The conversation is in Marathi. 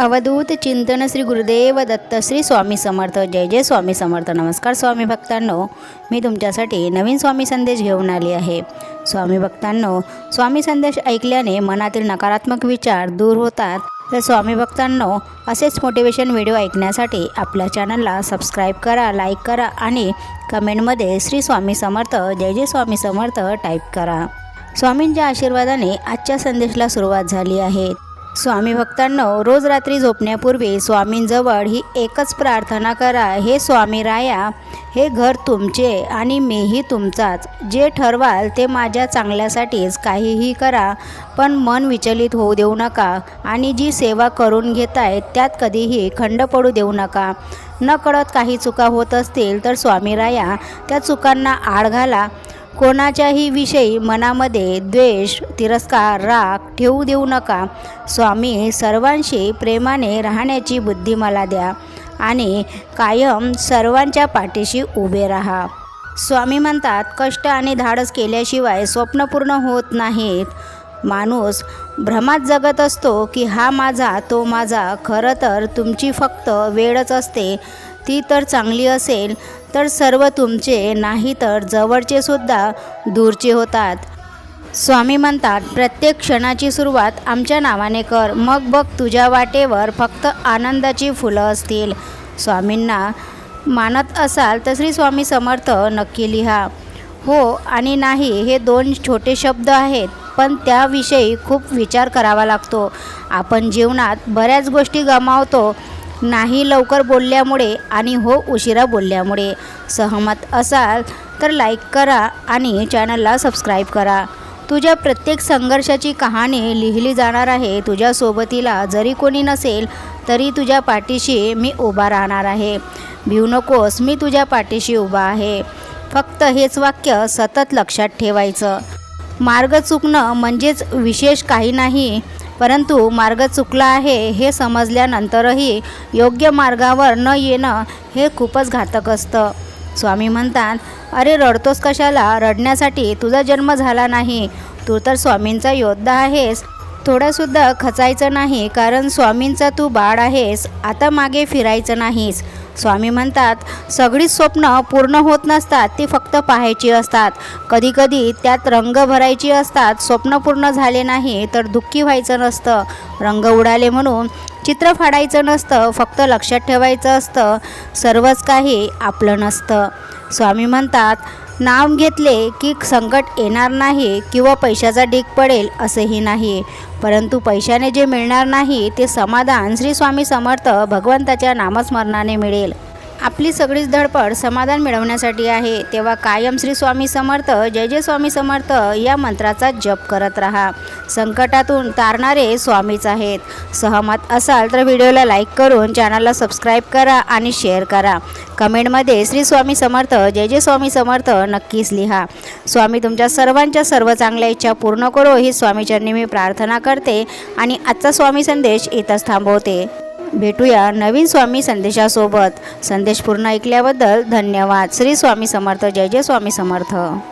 अवधूत चिंतन श्री गुरुदेव दत्त श्री स्वामी समर्थ. जय जय स्वामी समर्थ. नमस्कार स्वामी भक्तांनो. मी तुमच्यासाठी नवीन स्वामी संदेश घेऊन आली आहे. स्वामी भक्तांनो स्वामी संदेश ऐकल्याने मनातील नकारात्मक विचार दूर होतात. तर स्वामी भक्तांनो असेच मोटिवेशन व्हिडिओ ऐकण्यासाठी आपल्या चॅनलला सबस्क्राईब करा लाईक करा आणि कमेंटमध्ये श्री स्वामी समर्थ जय जय स्वामी समर्थ टाईप करा. स्वामींच्या आशीर्वादाने आजच्या संदेशला सुरुवात झाली आहे. स्वामी भक्तांनो रोज रात्री झोपण्यापूर्वी स्वामींजवळ ही एकच प्रार्थना करा. हे स्वामी राया हे घर तुमचे आणि मीही तुमचाच. जे ठरवाल ते माझ्या चांगल्यासाठीच काहीही करा पण मन विचलित होऊ देऊ नका आणि जी सेवा करून घेताय त्यात कधीही खंड पडू देऊ नका. न कळत काही चुका होत असतील तर स्वामी राया त्या चुकांना आळ घाला. कोणाच्याही विषयी मनामध्ये द्वेष तिरस्कार राग ठेवू देऊ नका. स्वामी सर्वांशी प्रेमाने राहण्याची बुद्धी मला द्या आणि कायम सर्वांच्या पाठीशी उभे राहा. स्वामी म्हणतात कष्ट आणि धाडस केल्याशिवाय स्वप्न पूर्ण होत नाहीत. माणूस भ्रमात जगत असतो की हा माझा तो माझा खरं तर तुमची फक्त वेळच असते. ती तर चांगली असेल तर सर्व तुमचे नाही तर जवळचे सुद्धा दूरचे होतात. स्वामी म्हणतात प्रत्येक क्षणाची सुरुवात आमच्या नावाने कर मग बघ तुझ्या वाटेवर फक्त आनंदाची फुलं असतील. स्वामींना मानत असाल तर श्री स्वामी समर्थ नक्की लिहा. हो आणि नाही हे दोन छोटे शब्द आहेत पण त्याविषयी खूप विचार करावा लागतो. आपण जीवनात बऱ्याच गोष्टी गमावतो नाही लवकर बोलल्यामुळे आणि हो उशिरा बोलल्यामुळे. सहमत असाल तर लाईक करा आणि चॅनलला सबस्क्राईब करा. तुझ्या प्रत्येक संघर्षाची कहाणी लिहिली जाणार आहे. तुझ्या सोबतीला जरी कोणी नसेल तरी तुझ्या पाठीशी मी उभा राहणार आहे. भिऊ नकोस मी तुझ्या पाठीशी उभा आहे. फक्त हेच वाक्य सतत लक्षात ठेवायचं. मार्ग चुकणं म्हणजेच विशेष काही नाही. परंतु मार्ग चुकला आहे हे समजल्यानंतरही योग्य मार्गावर न येणं हे खूपच घातक असतं. स्वामी म्हणतात अरे रडतोस कशाला? रडण्यासाठी तुझा जन्म झाला नाही. तू तर स्वामींचा योद्धा आहेस. थोडंसुद्धा खचायचं नाही कारण स्वामींचा तू बाळ आहेस आता मागे फिरायचं नाहीस. स्वामी म्हणतात सगळीच स्वप्न पूर्ण होत नसतात ती फक्त पाहायची असतात. कधीकधी त्यात रंग भरायची असतात स्वप्न पूर्ण झाले नाही तर दुःखी व्हायचं नसतं. रंग उडाले म्हणून चित्र फाडायचं नसतं फक्त लक्षात ठेवायचं असतं. सर्वच काही आपलं नसतं. स्वामी म्हणतात नाव घेतले की संकट येणार नाही किंवा पैशाचा ढीक पडेल असंही नाही. परंतु पैशाने जे मिळणार नाही ते समाधान श्री स्वामी समर्थ भगवंताच्या नामस्मरणाने मिळेल. आपली सगळीच धडपड समाधान मिळवण्यासाठी आहे तेव्हा कायम श्री स्वामी समर्थ जय जय स्वामी समर्थ या मंत्राचा जप करत राहा. संकटातून तारणारे स्वामीच आहेत. सहमत असाल तर व्हिडिओला लाईक करून चॅनलला सबस्क्राईब करा आणि शेअर करा. कमेंटमध्ये श्री स्वामी समर्थ जय जय स्वामी समर्थ नक्कीच लिहा. स्वामी तुमच्या सर्वांच्या सर्व चांगल्या इच्छा पूर्ण करो ही स्वामीचरणी मी प्रार्थना करते आणि आजचा स्वामी संदेश इथंच थांबवते. भेटूया नवीन स्वामी संदेशासोबत. संदेश पूर्ण ऐकल्याबद्दल धन्यवाद. श्री स्वामी समर्थ. जय जय स्वामी समर्थ.